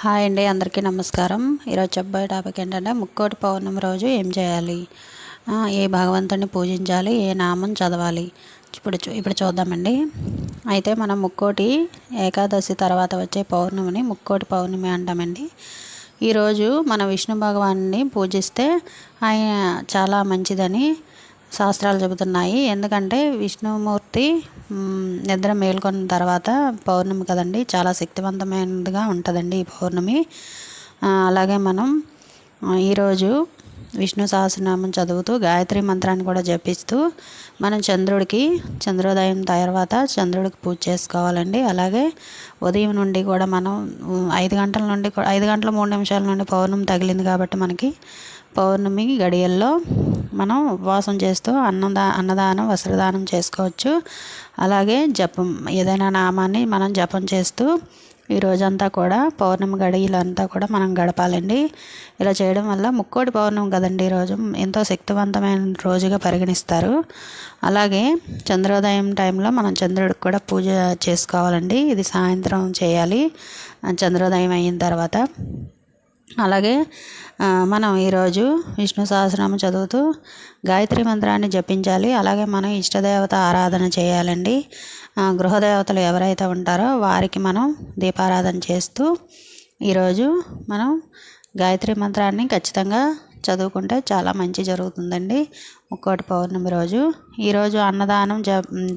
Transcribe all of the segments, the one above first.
Hi అండి అందరికీ నమస్కారం. ఈరోజు చెప్పబోయే టాపిక్ ఏంటంటే ముక్కోటి పౌర్ణమి రోజు ఏం చేయాలి? ఏ భగవంతుని పూజించాలి? ఏ నామం చదవాలి? ఇప్పుడు ఇప్పుడు చూద్దామండి. అయితే మనం ముక్కోటి ఏకాదశి తర్వాత వచ్చే పౌర్ణమిని ముక్కోటి పౌర్ణమి అంటామండి. ఈరోజు మన విష్ణు భగవాన్ని పూజిస్తే ఆయన చాలా మంచిదని శాస్త్రాలు చెబుతున్నాయి. ఎందుకంటే విష్ణుమూర్తి నిద్ర మేల్కొన్న తర్వాత పౌర్ణమి కదండి చాలా శక్తివంతమైనదిగా ఉంటుందండి ఈ పౌర్ణమి. అలాగే మనం ఈరోజు విష్ణు సహస్రనామం చదువుతూ గాయత్రి మంత్రాన్ని కూడా జపిస్తూ మనం చంద్రుడికి చంద్రోదయం తర్వాత చంద్రుడికి పూజ చేసుకోవాలండి. అలాగే ఉదయం నుండి కూడా మనం ఐదు గంటల నుండి ఐదు గంటల మూడు నిమిషాల నుండి పౌర్ణమి తగిలింది కాబట్టి మనకి పౌర్ణమి గడియల్లో మనం ఉపవాసం చేస్తూ అన్నదా అన్నదానం వస్త్రదానం చేసుకోవచ్చు. అలాగే జపం ఏదైనా నామాన్ని మనం జపం చేస్తూ ఈ రోజంతా కూడా పౌర్ణమి గడియలంతా కూడా మనం గడపాలండి. ఇలా చేయడం వల్ల ముక్కోటి పౌర్ణమి కదండి ఈరోజు ఎంతో శక్తివంతమైన రోజుగా పరిగణిస్తారు. అలాగే చంద్రోదయం టైంలో మనం చంద్రుడికి కూడా పూజ చేసుకోవాలండి. ఇది సాయంత్రం చేయాలి. చంద్రోదయం అయిన తర్వాత అలాగే మనం ఈరోజు విష్ణు సహస్రనామం చదువుతూ గాయత్రి మంత్రాన్ని జపించాలి. అలాగే మనం ఇష్టదేవత ఆరాధన చేయాలండి. గృహదేవతలు ఎవరైతే ఉంటారో వారికి మనం దీపారాధన చేస్తూ ఈరోజు మనం గాయత్రి మంత్రాన్ని ఖచ్చితంగా చదువుకుంటే చాలా మంచి జరుగుతుందండి. ముక్కోటి పౌర్ణమి రోజు. ఈరోజు అన్నదానం జ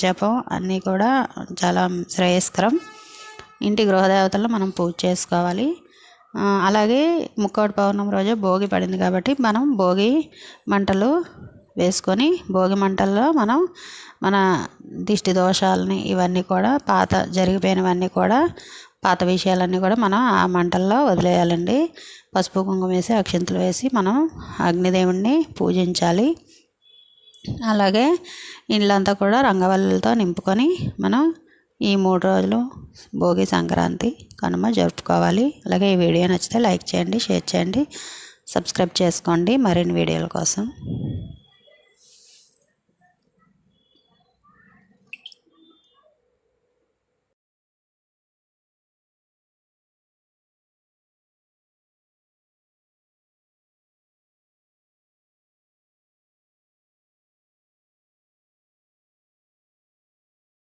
జపం అన్నీ కూడా చాలా శ్రేయస్కరం. ఇంటి గృహదేవతలను మనం పూజ చేసుకోవాలి. అలాగే ముక్కోటి పౌర్ణమి రోజు భోగి పడింది కాబట్టి మనం భోగి మంటలు వేసుకొని భోగి మంటల్లో మనం మన దిష్టి దోషాలని ఇవన్నీ కూడా పాత జరిగిపోయినవన్నీ కూడా పాత విషయాలన్నీ కూడా మనం ఆ మంటల్లో వదిలేయాలండి. పసుపు కుంకుమ వేసి అక్షింతలు వేసి మనం అగ్నిదేవుణ్ణి పూజించాలి. అలాగే ఇళ్ళంతా కూడా రంగవల్లులతో నింపుకొని మనం ఈ మూడు రోజులు భోగి సంక్రాంతి కనుమ జరుపుకోవాలి. అలాగే ఈ వీడియో నచ్చితే లైక్ చేయండి షేర్ చేయండి సబ్స్క్రైబ్ చేసుకోండి. మరిన్ని వీడియోల కోసం